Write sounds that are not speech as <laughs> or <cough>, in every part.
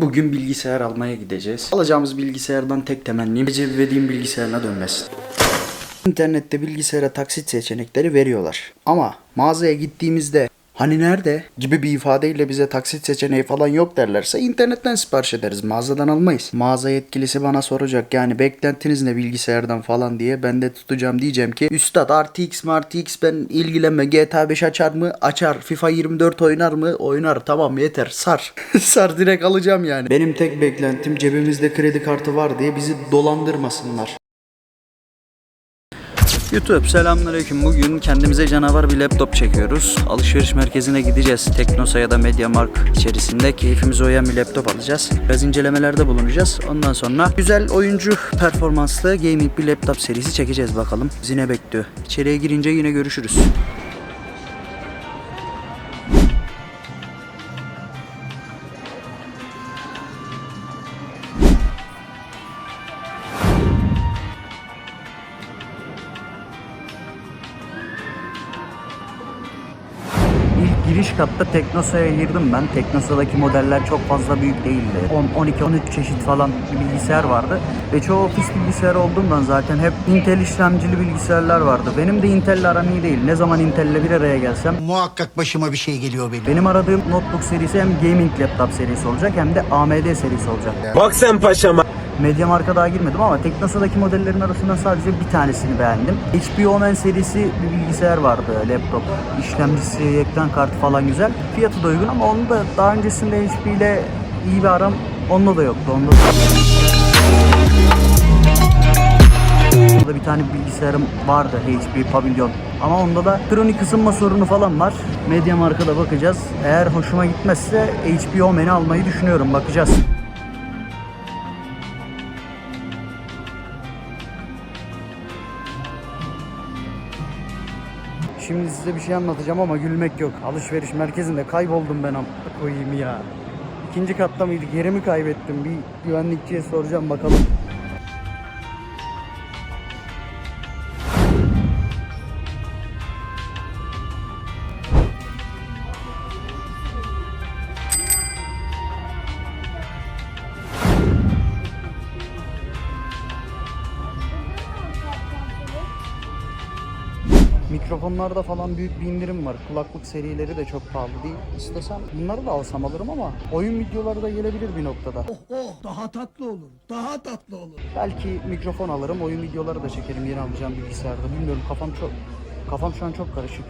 Bugün bilgisayar almaya gideceğiz. Alacağımız bilgisayardan tek temennim Recep İvedik'in bilgisayarına dönmesin. İnternette bilgisayara taksit seçenekleri veriyorlar. Ama mağazaya gittiğimizde hani nerede gibi bir ifadeyle bize taksit seçeneği falan yok derlerse internetten sipariş ederiz. Mağazadan almayız. Mağaza yetkilisi bana soracak yani beklentiniz ne bilgisayardan falan diye ben de tutacağım diyeceğim ki Üstad RTX mi RTX ben ilgilenme GTA 5 açar mı? Açar. FIFA 24 oynar mı? Oynar. Tamam yeter. Sar. <laughs> Sar direkt alacağım yani. Benim tek beklentim cebimizde kredi kartı var diye bizi dolandırmasınlar. YouTube selamünaleyküm. Bugün kendimize canavar bir laptop çekiyoruz. Alışveriş merkezine gideceğiz. Teknosa ya da Mediamarkt içerisinde keyfimize uyan bir laptop alacağız. Biraz incelemelerde bulunacağız. Ondan sonra güzel oyuncu performanslı gaming bir laptop serisi çekeceğiz bakalım. Zine bekliyor. İçeriye girince yine görüşürüz. Katta Teknosa'ya girdim ben. Teknosa'daki modeller çok fazla büyük değildi. 10, 12, 13 çeşit falan bir bilgisayar vardı. Ve çoğu ofis bilgisayarı olduğundan zaten hep Intel işlemcili bilgisayarlar vardı. Benim de Intel'le aram iyi değil. Ne zaman Intel'le bir araya gelsem Muhakkak başıma bir şey geliyor benim. benim aradığım notebook serisi hem gaming laptop serisi olacak hem de AMD serisi olacak. Bak sen paşama. Mediamarkt'a daha girmedim ama Teknosa'daki modellerin arasından sadece bir tanesini beğendim. HP Omen serisi bir bilgisayar vardı laptop. İşlemcisi, ekran kartı falan güzel. Fiyatı da uygun ama onu da daha öncesinde HP ile iyi bir aram onunla da yoktu. Onda da... Burada bir tane bilgisayarım vardı HP Pavilion. Ama onda da kronik ısınma sorunu falan var. Mediamarkt'a da bakacağız. Eğer hoşuma gitmezse HP Omen'i almayı düşünüyorum. Bakacağız. Şimdi size bir şey anlatacağım ama gülmek yok. Alışveriş merkezinde kayboldum ben koyayım ya. İkinci katta mıydık? Yerimi kaybettim. Bir güvenlikçiye soracağım bakalım. Mikrofonlarda falan büyük bir indirim var. Kulaklık serileri de çok pahalı değil. İstesem bunları da alsam alırım ama oyun videoları da gelebilir bir noktada. Oh daha tatlı olur. Daha tatlı olur. Belki mikrofon alırım, oyun videoları da çekerim yeni alacağım bilgisayarda. Bilmiyorum kafam çok kafam şu an çok karışık.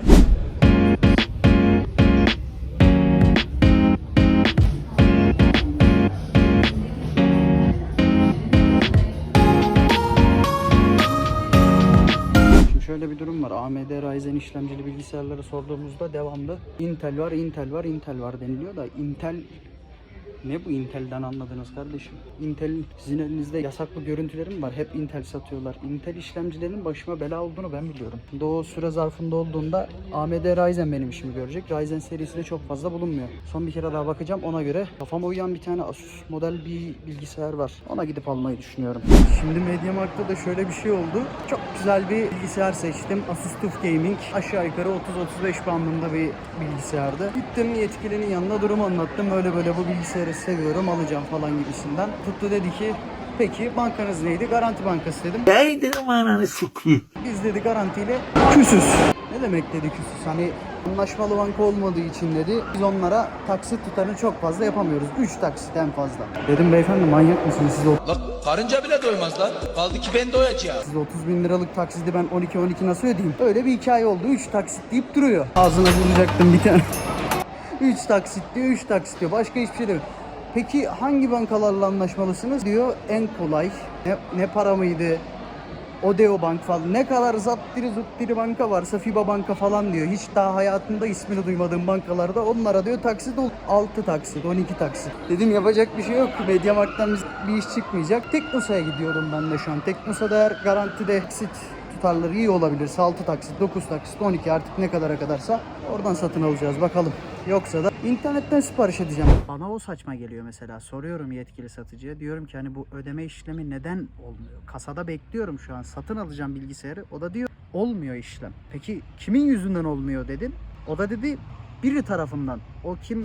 Şöyle bir durum var. AMD Ryzen işlemcili bilgisayarları sorduğumuzda devamlı Intel var, Intel var, Intel var deniliyor da Intel ne bu Intel'den anladınız kardeşim? Intel'in sizin elinizde yasaklı görüntüleri mi var? Hep Intel satıyorlar. Intel işlemcilerinin başıma bela olduğunu ben biliyorum. Doğu süre zarfında olduğunda AMD Ryzen benim işimi görecek. Ryzen serisi de çok fazla bulunmuyor. Son bir kere daha bakacağım ona göre. Kafama uyan bir tane Asus model bir bilgisayar var. Ona gidip almayı düşünüyorum. Şimdi Mediamarkt'ta da şöyle bir şey oldu. Çok güzel bir bilgisayar seçtim. Asus TUF Gaming. Aşağı yukarı 30-35 bandında bir bilgisayardı. Gittim yetkilinin yanına durumu anlattım. Böyle böyle bu bilgisayarı seviyorum alacağım falan gibisinden. Tuttu dedi ki Peki bankanız neydi? Garanti Bankası dedim. Neydi ananı sikeyim. Biz dedi garantiyle küsüz. Ne demek dedi küsüz? Hani anlaşmalı banka olmadığı için dedi biz onlara taksit tutarını çok fazla yapamıyoruz. 3 taksit en fazla. Dedim beyefendi manyak mısınız siz o Lan karınca bile doymaz lan. Kaldı ki ben doyacağım. siz 30 bin liralık taksidi ben 12-12 nasıl ödeyeyim? Öyle bir hikaye oldu. 3 taksit deyip duruyor. Ağzına vuracaktım bir tane. <laughs> 3 taksit diyor, 3 taksit diyor. Başka hiçbir şey demiyor. Peki hangi bankalarla anlaşmalısınız diyor. En kolay. Ne, ne para mıydı? Odeo Bank falan. Ne kadar zattiri zuttiri banka varsa FIBA banka falan diyor. Hiç daha hayatımda ismini duymadığım bankalarda onlara diyor taksit ol- 6 taksit, 12 taksit. Dedim yapacak bir şey yok. Mediamarkt'tan bir iş çıkmayacak. Teknosa'ya gidiyorum ben de şu an. Teknosa'da eğer garantide taksit tutarları iyi olabilir. 6 taksit, 9 taksit, 12 artık ne kadara kadarsa oradan satın alacağız bakalım. Yoksa da internetten sipariş edeceğim. Bana o saçma geliyor mesela. Soruyorum yetkili satıcıya. Diyorum ki hani bu ödeme işlemi neden olmuyor? Kasada bekliyorum şu an. Satın alacağım bilgisayarı. O da diyor olmuyor işlem. Peki kimin yüzünden olmuyor dedim. O da dedi biri tarafından. O kim?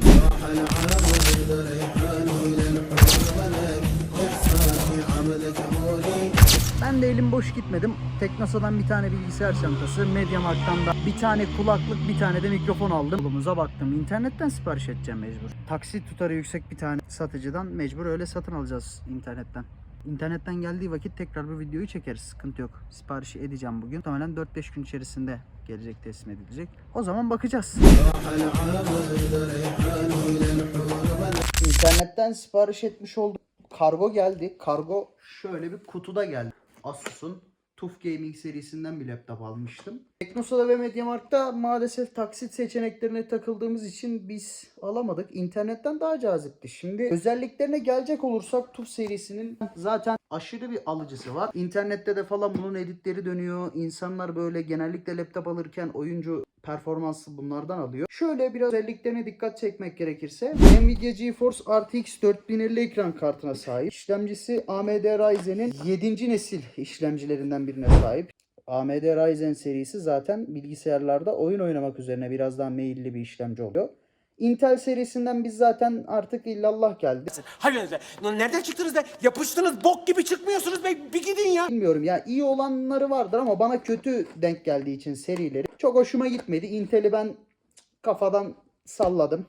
Ben de elim boş gitmedim. Teknosa'dan bir tane bilgisayar çantası, Mediamarkt'tan da bir tane kulaklık, bir tane de mikrofon aldım. Yolumuza baktım. İnternetten sipariş edeceğim mecbur. Taksit tutarı yüksek bir tane satıcıdan mecbur öyle satın alacağız internetten. İnternetten geldiği vakit tekrar bu videoyu çekeriz. Sıkıntı yok. Siparişi edeceğim bugün. Muhtemelen 4-5 gün içerisinde gelecek teslim edilecek. O zaman bakacağız. İnternetten sipariş etmiş oldum. Kargo geldi. Kargo şöyle bir kutuda geldi. Asus'un TUF Gaming serisinden bir laptop almıştım. Teknosa'da ve Mediamarkt'ta maalesef taksit seçeneklerine takıldığımız için biz alamadık. İnternetten daha cazipti. Şimdi özelliklerine gelecek olursak TUF serisinin zaten aşırı bir alıcısı var. İnternette de falan bunun editleri dönüyor. İnsanlar böyle genellikle laptop alırken oyuncu performansı bunlardan alıyor. Şöyle biraz özelliklerine dikkat çekmek gerekirse Nvidia GeForce RTX 4050 ekran kartına sahip. İşlemcisi AMD Ryzen'in 7. nesil işlemcilerinden birine sahip. AMD Ryzen serisi zaten bilgisayarlarda oyun oynamak üzerine biraz daha meyilli bir işlemci oluyor. Intel serisinden biz zaten artık illallah geldi. Hayır nereden çıktınız da yapıştınız bok gibi çıkmıyorsunuz be bir gidin ya. Bilmiyorum ya iyi olanları vardır ama bana kötü denk geldiği için serileri çok hoşuma gitmedi. Intel'i ben kafadan salladım.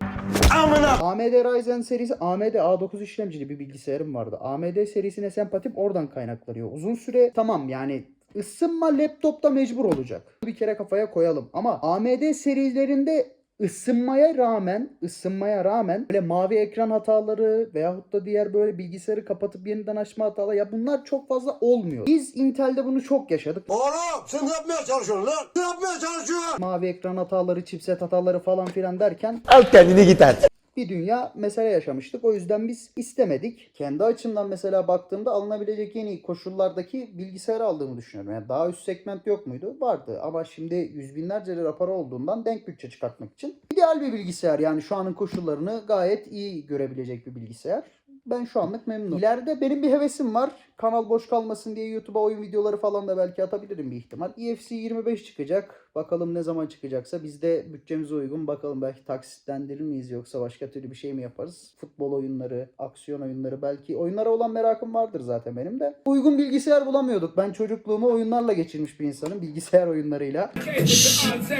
Amına. AMD Ryzen serisi AMD A9 işlemcili bir bilgisayarım vardı. AMD serisine sempatim oradan kaynaklanıyor. Uzun süre tamam yani ısınma laptopta mecbur olacak. Bir kere kafaya koyalım. Ama AMD serilerinde ısınmaya rağmen ısınmaya rağmen böyle mavi ekran hataları veyahut da diğer böyle bilgisayarı kapatıp yeniden açma hataları ya bunlar çok fazla olmuyor. Biz Intel'de bunu çok yaşadık. Oğlum sen ne yapmaya çalışıyorsun lan? Ne yapmaya çalışıyorsun? Mavi ekran hataları, chipset hataları falan filan derken Al kendini git artık. Bir dünya mesele yaşamıştık. O yüzden biz istemedik. Kendi açımdan mesela baktığımda alınabilecek en iyi koşullardaki bilgisayarı aldığımı düşünüyorum. Yani daha üst segment yok muydu? Vardı. Ama şimdi yüz binlerce lira para olduğundan denk bütçe çıkartmak için ideal bir bilgisayar. Yani şu anın koşullarını gayet iyi görebilecek bir bilgisayar. Ben şu anlık memnunum. İleride benim bir hevesim var. Kanal boş kalmasın diye YouTube'a oyun videoları falan da belki atabilirim bir ihtimal. EFC 25 çıkacak. Bakalım ne zaman çıkacaksa. Biz de bütçemize uygun bakalım belki taksitlendirir miyiz yoksa başka türlü bir şey mi yaparız? Futbol oyunları, aksiyon oyunları belki. Oyunlara olan merakım vardır zaten benim de. Uygun bilgisayar bulamıyorduk. Ben çocukluğumu oyunlarla geçirmiş bir insanım. Bilgisayar oyunlarıyla.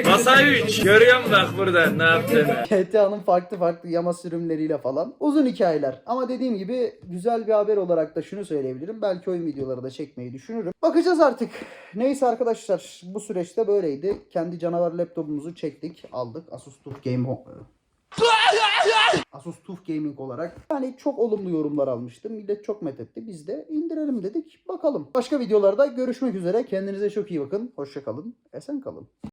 Masa 3. Görüyor musun bak burada ne yaptığını? GTA'nın farklı farklı yama sürümleriyle falan. Uzun hikayeler. Ama dediğim gibi güzel bir haber olarak da şunu söyleyebilirim. Belki oyun videoları da çekmeyi düşünürüm. Bakacağız artık. Neyse arkadaşlar bu süreçte böyleydi. Kendi canavar laptopumuzu çektik, aldık. Asus TUF Game Asus TUF Gaming olarak. Yani çok olumlu yorumlar almıştım. Millet çok methetti. Biz de indirelim dedik. Bakalım. Başka videolarda görüşmek üzere. Kendinize çok iyi bakın. Hoşça kalın. Esen kalın.